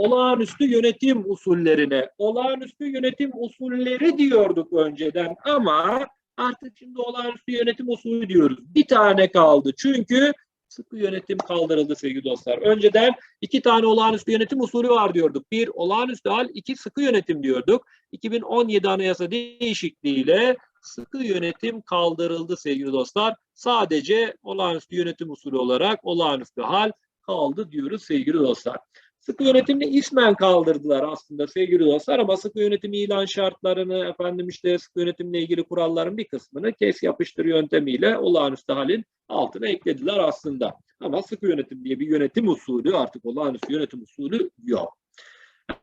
olağanüstü yönetim usullerine. Olağanüstü yönetim usulleri diyorduk önceden ama artık şimdi olağanüstü yönetim usulü diyoruz. Bir tane kaldı çünkü sıkı yönetim kaldırıldı sevgili dostlar. Önceden iki tane olağanüstü yönetim usulü var diyorduk. Bir olağanüstü hal, iki sıkı yönetim diyorduk. 2017 Anayasa değişikliğiyle sıkı yönetim kaldırıldı sevgili dostlar. Sadece olağanüstü yönetim usulü olarak olağanüstü hal kaldı diyoruz sevgili dostlar. Sıkı yönetimini ismen kaldırdılar aslında sevgili dostlar ama sıkı yönetim ilan şartlarını efendim işte sıkı yönetimle ilgili kuralların bir kısmını kes yapıştır yöntemiyle olağanüstü halin altına eklediler aslında. Ama sıkı yönetim diye bir yönetim usulü artık olağanüstü yönetim usulü yok.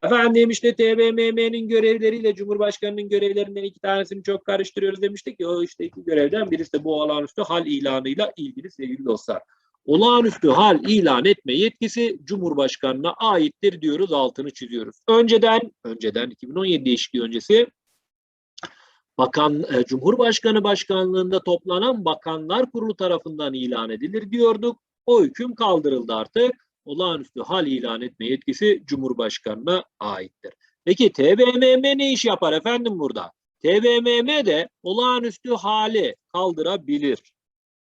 Efendim işte TBMM'nin görevleriyle Cumhurbaşkanı'nın görevlerinden iki tanesini çok karıştırıyoruz demiştik ya o işte iki görevden birisi de bu olağanüstü hal ilanıyla ilgili sevgili dostlar. Olağanüstü hal ilan etme yetkisi Cumhurbaşkanı'na aittir diyoruz altını çiziyoruz. Önceden önceden 2017 değişikliği öncesi Bakan e, Cumhurbaşkanı başkanlığında toplanan Bakanlar Kurulu tarafından ilan edilir diyorduk. O hüküm kaldırıldı artık olağanüstü hal ilan etme yetkisi Cumhurbaşkanı'na aittir. Peki TBMM ne iş yapar efendim burada? TBMM de olağanüstü hali kaldırabilir.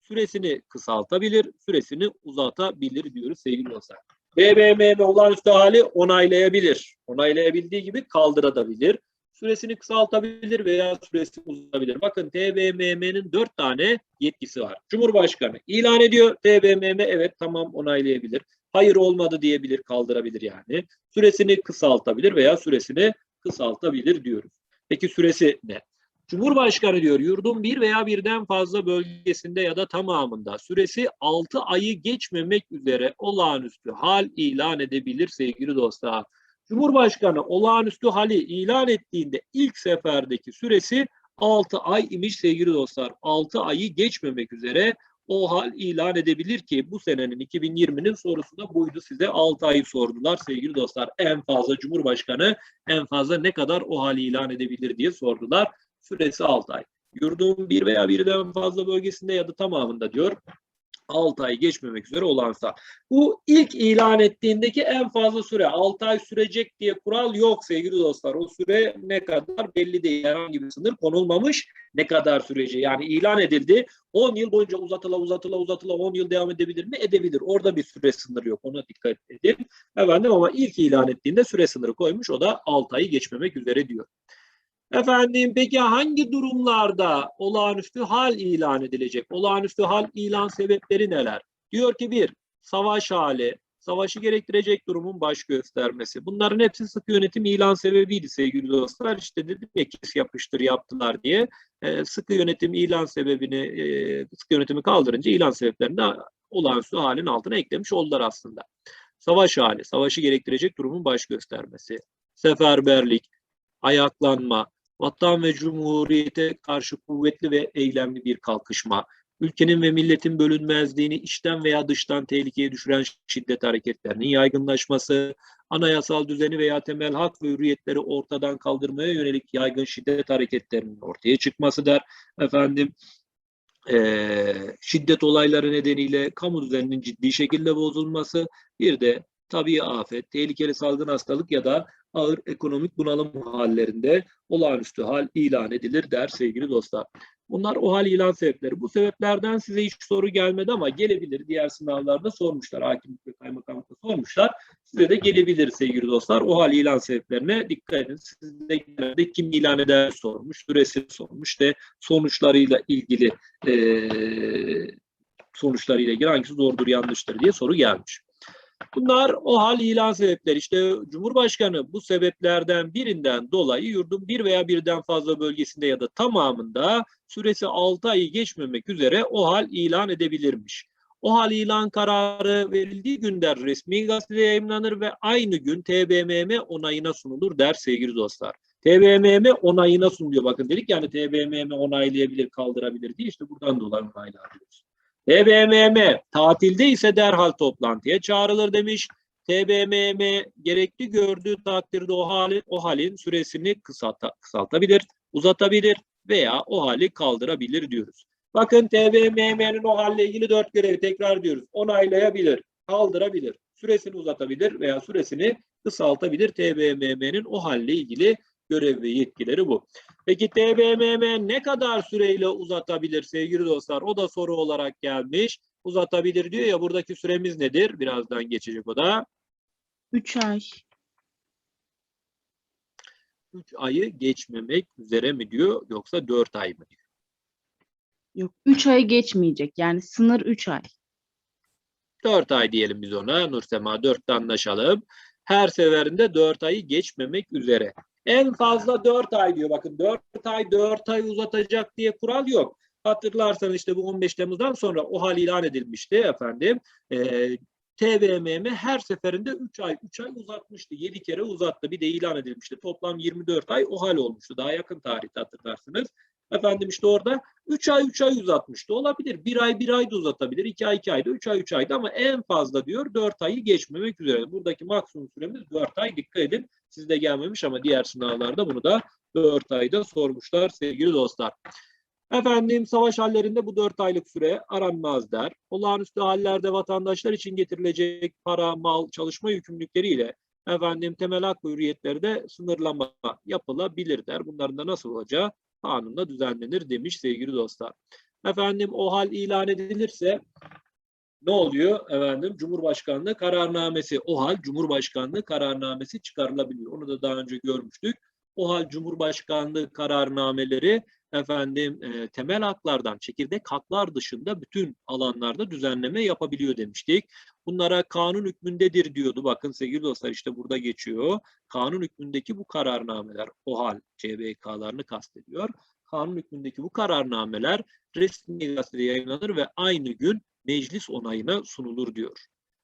Süresini kısaltabilir, süresini uzatabilir diyoruz sevgili dostlar. TBMM olağanüstü hali onaylayabilir. Onaylayabildiği gibi kaldırabilir. Süresini kısaltabilir veya süresini uzatabilir. Bakın TBMM'nin dört tane yetkisi var. Cumhurbaşkanı ilan ediyor. TBMM evet tamam onaylayabilir hayır olmadı diyebilir, kaldırabilir yani. Süresini kısaltabilir veya süresini kısaltabilir diyoruz. Peki süresi ne? Cumhurbaşkanı diyor yurdun bir veya birden fazla bölgesinde ya da tamamında süresi 6 ayı geçmemek üzere olağanüstü hal ilan edebilir sevgili dostlar. Cumhurbaşkanı olağanüstü hali ilan ettiğinde ilk seferdeki süresi 6 ay imiş sevgili dostlar. 6 ayı geçmemek üzere o hal ilan edebilir ki bu senenin 2020'nin sorusu da buydu size 6 ayı sordular sevgili dostlar. En fazla Cumhurbaşkanı en fazla ne kadar o hali ilan edebilir diye sordular. Süresi 6 ay. Yurdun bir veya birden fazla bölgesinde ya da tamamında diyor 6 ay geçmemek üzere olansa. Bu ilk ilan ettiğindeki en fazla süre 6 ay sürecek diye kural yok sevgili dostlar. O süre ne kadar belli değil. Herhangi bir sınır konulmamış. Ne kadar süreci yani ilan edildi. 10 yıl boyunca uzatıla uzatıla uzatıla 10 yıl devam edebilir mi? Edebilir. Orada bir süre sınırı yok. Ona dikkat edin. Efendim ama ilk ilan ettiğinde süre sınırı koymuş. O da 6 ayı geçmemek üzere diyor. Efendim peki hangi durumlarda olağanüstü hal ilan edilecek? Olağanüstü hal ilan sebepleri neler? Diyor ki bir, savaş hali, savaşı gerektirecek durumun baş göstermesi. Bunların hepsi sıkı yönetim ilan sebebiydi sevgili dostlar. İşte dedim ya kes yapıştır yaptılar diye. E, sıkı yönetim ilan sebebini, e, sıkı yönetimi kaldırınca ilan sebeplerini olağanüstü halin altına eklemiş oldular aslında. Savaş hali, savaşı gerektirecek durumun baş göstermesi. Seferberlik, ayaklanma, vatan ve cumhuriyete karşı kuvvetli ve eylemli bir kalkışma, ülkenin ve milletin bölünmezliğini içten veya dıştan tehlikeye düşüren şiddet hareketlerinin yaygınlaşması, anayasal düzeni veya temel hak ve hürriyetleri ortadan kaldırmaya yönelik yaygın şiddet hareketlerinin ortaya çıkması der. Efendim, e, şiddet olayları nedeniyle kamu düzeninin ciddi şekilde bozulması, bir de tabii afet, tehlikeli salgın hastalık ya da ağır ekonomik bunalım hallerinde olağanüstü hal ilan edilir der sevgili dostlar. Bunlar o hal ilan sebepleri. Bu sebeplerden size hiç soru gelmedi ama gelebilir. Diğer sınavlarda sormuşlar. Hakimlik ve kaymakamlıkta sormuşlar. Size de gelebilir sevgili dostlar. O hal ilan sebeplerine dikkat edin. Sizde genelde kim ilan eder sormuş. Süresi sormuş. De sonuçlarıyla ilgili e, sonuçlarıyla ilgili hangisi doğrudur yanlıştır diye soru gelmiş. Bunlar o hal ilan sebepleri. İşte Cumhurbaşkanı bu sebeplerden birinden dolayı yurdun bir veya birden fazla bölgesinde ya da tamamında süresi 6 ayı geçmemek üzere o hal ilan edebilirmiş. O hal ilan kararı verildiği günden resmi gazetede yayınlanır ve aynı gün TBMM onayına sunulur der sevgili dostlar. TBMM onayına sunuluyor. Bakın dedik yani TBMM onaylayabilir, kaldırabilir diye işte buradan dolayı onaylanıyoruz. TBMM tatilde ise derhal toplantıya çağrılır demiş. TBMM gerekli gördüğü takdirde o halin, o halin süresini kısalta, kısaltabilir, uzatabilir veya o hali kaldırabilir diyoruz. Bakın TBMM'nin o halle ilgili dört görevi tekrar diyoruz. Onaylayabilir, kaldırabilir, süresini uzatabilir veya süresini kısaltabilir. TBMM'nin o halle ilgili görev ve yetkileri bu. Peki TBMM ne kadar süreyle uzatabilir sevgili dostlar? O da soru olarak gelmiş. Uzatabilir diyor ya buradaki süremiz nedir? Birazdan geçecek o da. 3 ay. 3 ayı geçmemek üzere mi diyor yoksa 4 ay mı diyor? Yok 3 ay geçmeyecek. Yani sınır 3 ay. 4 ay diyelim biz ona. Nursema 4'te anlaşalım. Her seferinde 4 ayı geçmemek üzere. En fazla 4 ay diyor. Bakın 4 ay 4 ay uzatacak diye kural yok. Hatırlarsanız işte bu 15 Temmuz'dan sonra o hal ilan edilmişti efendim. Ee, TBMM her seferinde 3 ay 3 ay uzatmıştı. 7 kere uzattı. Bir de ilan edilmişti. Toplam 24 ay o hal olmuştu. Daha yakın tarihte hatırlarsınız. Efendim işte orada 3 ay 3 ay uzatmıştı. Olabilir. 1 ay 1 ay da uzatabilir. 2 ay 2 ayda 3 ay 3 ayda ama en fazla diyor 4 ayı geçmemek üzere. Buradaki maksimum süremiz 4 ay. Dikkat edin. Sizde gelmemiş ama diğer sınavlarda bunu da 4 ayda sormuşlar sevgili dostlar. Efendim savaş hallerinde bu 4 aylık süre aranmaz der. Olağanüstü hallerde vatandaşlar için getirilecek para, mal, çalışma yükümlülükleriyle efendim temel hak ve hürriyetleri de sınırlama yapılabilir der. Bunların da nasıl olacağı kanunla düzenlenir demiş sevgili dostlar. Efendim o hal ilan edilirse ne oluyor efendim? Cumhurbaşkanlığı kararnamesi, o hal Cumhurbaşkanlığı kararnamesi çıkarılabiliyor. Onu da daha önce görmüştük. O hal Cumhurbaşkanlığı kararnameleri efendim e, temel haklardan, çekirdek haklar dışında bütün alanlarda düzenleme yapabiliyor demiştik. Bunlara kanun hükmündedir diyordu. Bakın sevgili dostlar işte burada geçiyor. Kanun hükmündeki bu kararnameler, o hal CBK'larını kastediyor. Kanun hükmündeki bu kararnameler resmi gazetede yayınlanır ve aynı gün meclis onayına sunulur diyor.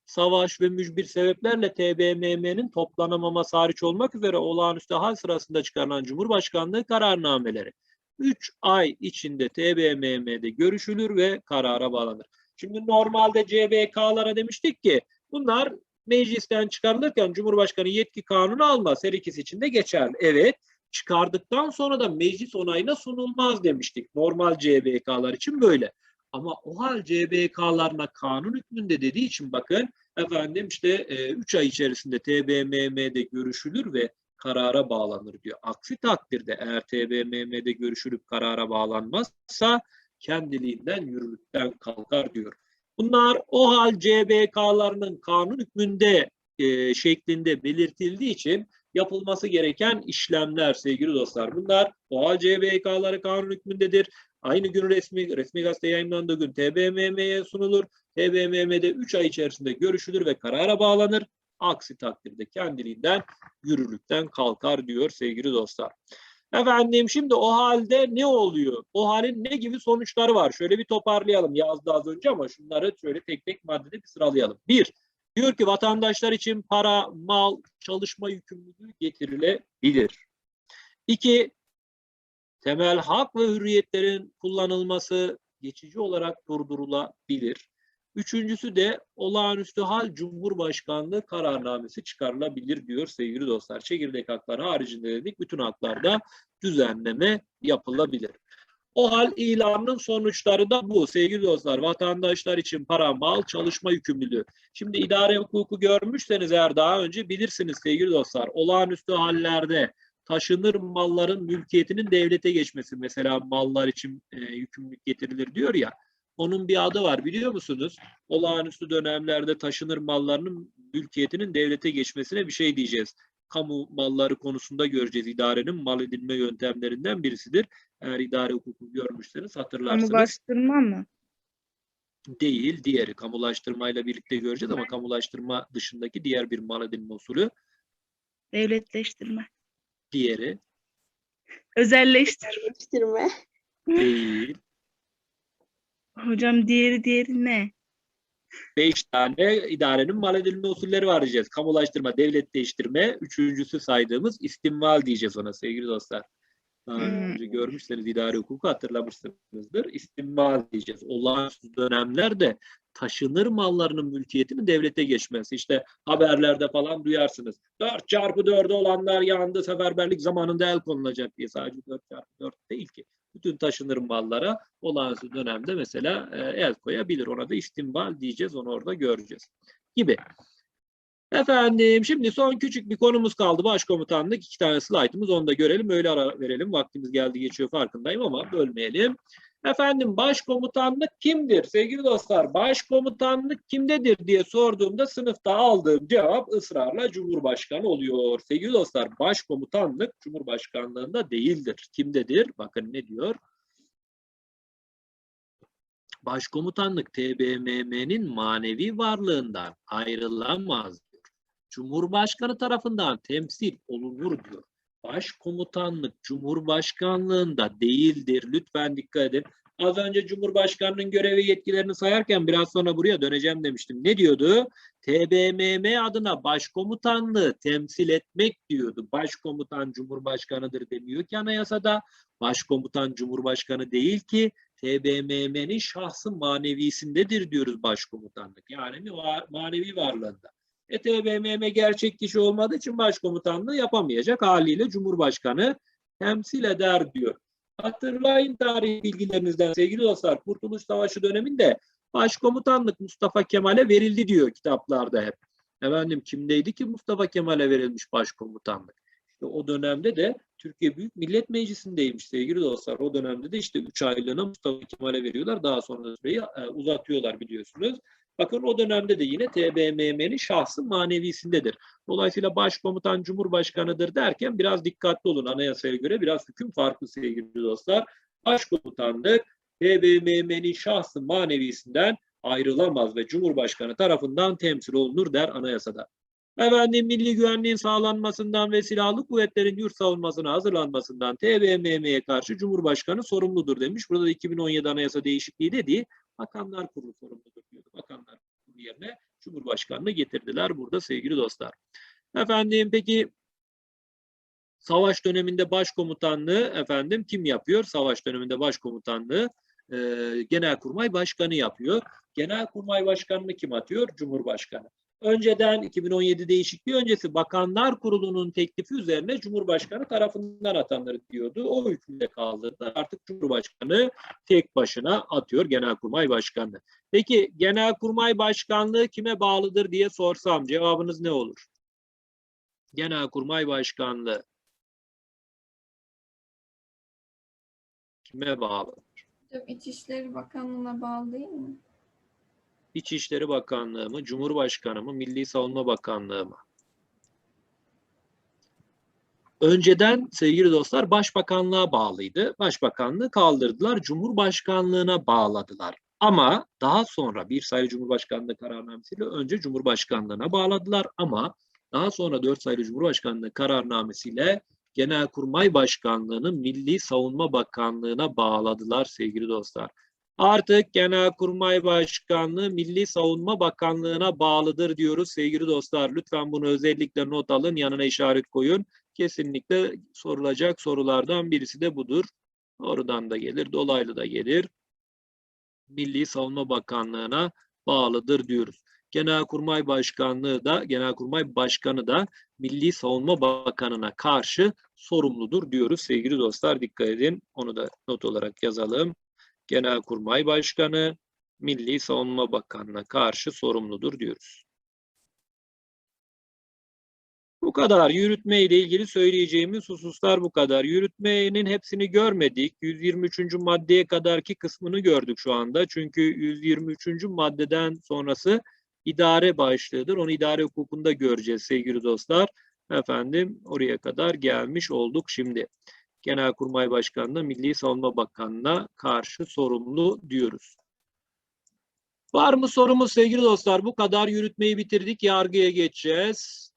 Savaş ve mücbir sebeplerle TBMM'nin toplanamaması hariç olmak üzere olağanüstü hal sırasında çıkarılan Cumhurbaşkanlığı kararnameleri 3 ay içinde TBMM'de görüşülür ve karara bağlanır. Şimdi normalde CBK'lara demiştik ki bunlar meclisten çıkarılırken Cumhurbaşkanı yetki kanunu almaz. Her ikisi için de geçerli. Evet çıkardıktan sonra da meclis onayına sunulmaz demiştik. Normal CBK'lar için böyle. Ama o hal CBK'larına kanun hükmünde dediği için bakın efendim işte 3 ay içerisinde TBMM'de görüşülür ve karara bağlanır diyor. Aksi takdirde eğer TBMM'de görüşülüp karara bağlanmazsa kendiliğinden yürürlükten kalkar diyor. Bunlar o hal CBK'larının kanun hükmünde e, şeklinde belirtildiği için yapılması gereken işlemler sevgili dostlar. Bunlar o hal CBK'ları kanun hükmündedir. Aynı gün resmi resmi gazete yayınlandığı gün TBMM'ye sunulur. TBMM'de 3 ay içerisinde görüşülür ve karara bağlanır. Aksi takdirde kendiliğinden yürürlükten kalkar diyor sevgili dostlar. Efendim şimdi o halde ne oluyor? O halin ne gibi sonuçları var? Şöyle bir toparlayalım. Yazdı az önce ama şunları şöyle tek tek maddede bir sıralayalım. Bir, diyor ki vatandaşlar için para, mal, çalışma yükümlülüğü getirilebilir. İki, temel hak ve hürriyetlerin kullanılması geçici olarak durdurulabilir. Üçüncüsü de olağanüstü hal Cumhurbaşkanlığı kararnamesi çıkarılabilir diyor sevgili dostlar. Çekirdek haklar haricinde dedik bütün haklarda düzenleme yapılabilir. O hal ilanının sonuçları da bu sevgili dostlar. Vatandaşlar için para, mal, çalışma yükümlülüğü. Şimdi idare hukuku görmüşseniz eğer daha önce bilirsiniz sevgili dostlar. Olağanüstü hallerde taşınır malların mülkiyetinin devlete geçmesi. Mesela mallar için e, yükümlülük getirilir diyor ya. Onun bir adı var biliyor musunuz? Olağanüstü dönemlerde taşınır mallarının mülkiyetinin devlete geçmesine bir şey diyeceğiz. Kamu malları konusunda göreceğiz. İdarenin mal edilme yöntemlerinden birisidir. Eğer idare hukuku görmüşseniz hatırlarsınız. Kamulaştırma mı? Değil, diğeri kamulaştırmayla birlikte göreceğiz ama kamulaştırma dışındaki diğer bir mal edilme usulü. Devletleştirme. Diğeri Özelleştir. Eleştirme. değil. Hocam diğeri diğeri ne? Beş tane idarenin mal edilme usulleri var diyeceğiz. Kamulaştırma, devletleştirme, üçüncüsü saydığımız istimval diyeceğiz ona sevgili dostlar. Daha Hmm. önce görmüşseniz idare hukuku hatırlamışsınızdır. İstimval diyeceğiz. Olağanüstü dönemlerde taşınır mallarının mülkiyetinin devlete geçmesi. İşte haberlerde falan duyarsınız. 4 çarpı 4'ü olanlar yandı seferberlik zamanında el konulacak diye. Sadece 4 çarpı 4 değil ki. Bütün taşınır mallara olağanüstü dönemde mesela e, el koyabilir. Ona da istimval diyeceğiz. Onu orada göreceğiz. Gibi. Efendim şimdi son küçük bir konumuz kaldı. Başkomutanlık. iki tane slaytımız onu da görelim. Öyle ara verelim. Vaktimiz geldi geçiyor farkındayım ama bölmeyelim. Efendim başkomutanlık kimdir? Sevgili dostlar başkomutanlık kimdedir diye sorduğumda sınıfta aldığım cevap ısrarla Cumhurbaşkanı oluyor. Sevgili dostlar başkomutanlık Cumhurbaşkanlığında değildir. Kimdedir? Bakın ne diyor? Başkomutanlık TBMM'nin manevi varlığından ayrılamaz. Cumhurbaşkanı tarafından temsil olunur diyor. Başkomutanlık Cumhurbaşkanlığında değildir. Lütfen dikkat edin. Az önce Cumhurbaşkanının görev ve yetkilerini sayarken biraz sonra buraya döneceğim demiştim. Ne diyordu? TBMM adına başkomutanlığı temsil etmek diyordu. Başkomutan Cumhurbaşkanıdır demiyor ki anayasada. Başkomutan Cumhurbaşkanı değil ki TBMM'nin şahsı manevisindedir diyoruz başkomutanlık. Yani manevi varlığında. E gerçek kişi olmadığı için başkomutanlığı yapamayacak haliyle Cumhurbaşkanı temsil eder diyor. Hatırlayın tarih bilgilerinizden sevgili dostlar. Kurtuluş Savaşı döneminde başkomutanlık Mustafa Kemal'e verildi diyor kitaplarda hep. Efendim kimdeydi ki Mustafa Kemal'e verilmiş başkomutanlık? İşte o dönemde de Türkiye Büyük Millet Meclisi'ndeymiş sevgili dostlar. O dönemde de işte 3 aylığına Mustafa Kemal'e veriyorlar. Daha sonra süreyi e, uzatıyorlar biliyorsunuz. Bakın o dönemde de yine TBMM'nin şahsı manevisindedir. Dolayısıyla başkomutan Cumhurbaşkanıdır derken biraz dikkatli olun anayasaya göre biraz hüküm farklı sevgili dostlar. Başkomutanlık TBMM'nin şahsı manevisinden ayrılamaz ve Cumhurbaşkanı tarafından temsil olunur der anayasada. Efendim milli güvenliğin sağlanmasından ve silahlı kuvvetlerin yurt savunmasına hazırlanmasından TBMM'ye karşı Cumhurbaşkanı sorumludur demiş. Burada da 2017 anayasa değişikliği dediği Bakanlar Kurulu sorumludur. Bakanlar yerine Cumhurbaşkanlığı getirdiler burada sevgili dostlar. Efendim peki savaş döneminde başkomutanlığı efendim kim yapıyor? Savaş döneminde başkomutanlığı e, Genelkurmay Başkanı yapıyor. Genelkurmay Başkanı'nı kim atıyor? Cumhurbaşkanı. Önceden 2017 değişikliği öncesi Bakanlar Kurulu'nun teklifi üzerine Cumhurbaşkanı tarafından atanır diyordu. O hükümde kaldırdı. Artık Cumhurbaşkanı tek başına atıyor Genelkurmay Başkanlığı. Peki Genelkurmay Başkanlığı kime bağlıdır diye sorsam cevabınız ne olur? Genelkurmay Başkanlığı kime bağlı? Hocam İçişleri Bakanlığı'na bağlı değil mi? İçişleri Bakanlığı mı, Cumhurbaşkanı mı, Milli Savunma Bakanlığı mı? Önceden sevgili dostlar Başbakanlığa bağlıydı. Başbakanlığı kaldırdılar, Cumhurbaşkanlığına bağladılar. Ama daha sonra bir sayılı Cumhurbaşkanlığı kararnamesiyle önce Cumhurbaşkanlığına bağladılar ama daha sonra dört sayılı Cumhurbaşkanlığı kararnamesiyle Genelkurmay Başkanlığı'nı Milli Savunma Bakanlığı'na bağladılar sevgili dostlar. Artık Genelkurmay Başkanlığı Milli Savunma Bakanlığı'na bağlıdır diyoruz sevgili dostlar. Lütfen bunu özellikle not alın, yanına işaret koyun. Kesinlikle sorulacak sorulardan birisi de budur. Oradan da gelir, dolaylı da gelir. Milli Savunma Bakanlığı'na bağlıdır diyoruz. Genelkurmay Başkanlığı da, Genelkurmay Başkanı da Milli Savunma Bakanı'na karşı sorumludur diyoruz sevgili dostlar. Dikkat edin, onu da not olarak yazalım. Genelkurmay Başkanı Milli Savunma Bakanı'na karşı sorumludur diyoruz. Bu kadar. Yürütme ile ilgili söyleyeceğimiz hususlar bu kadar. Yürütmenin hepsini görmedik. 123. maddeye kadarki kısmını gördük şu anda. Çünkü 123. maddeden sonrası idare başlığıdır. Onu idare hukukunda göreceğiz sevgili dostlar. Efendim oraya kadar gelmiş olduk şimdi. Genelkurmay Başkanı'na, Milli Savunma Bakanı'na karşı sorumlu diyoruz. Var mı sorumuz sevgili dostlar? Bu kadar yürütmeyi bitirdik. Yargıya geçeceğiz.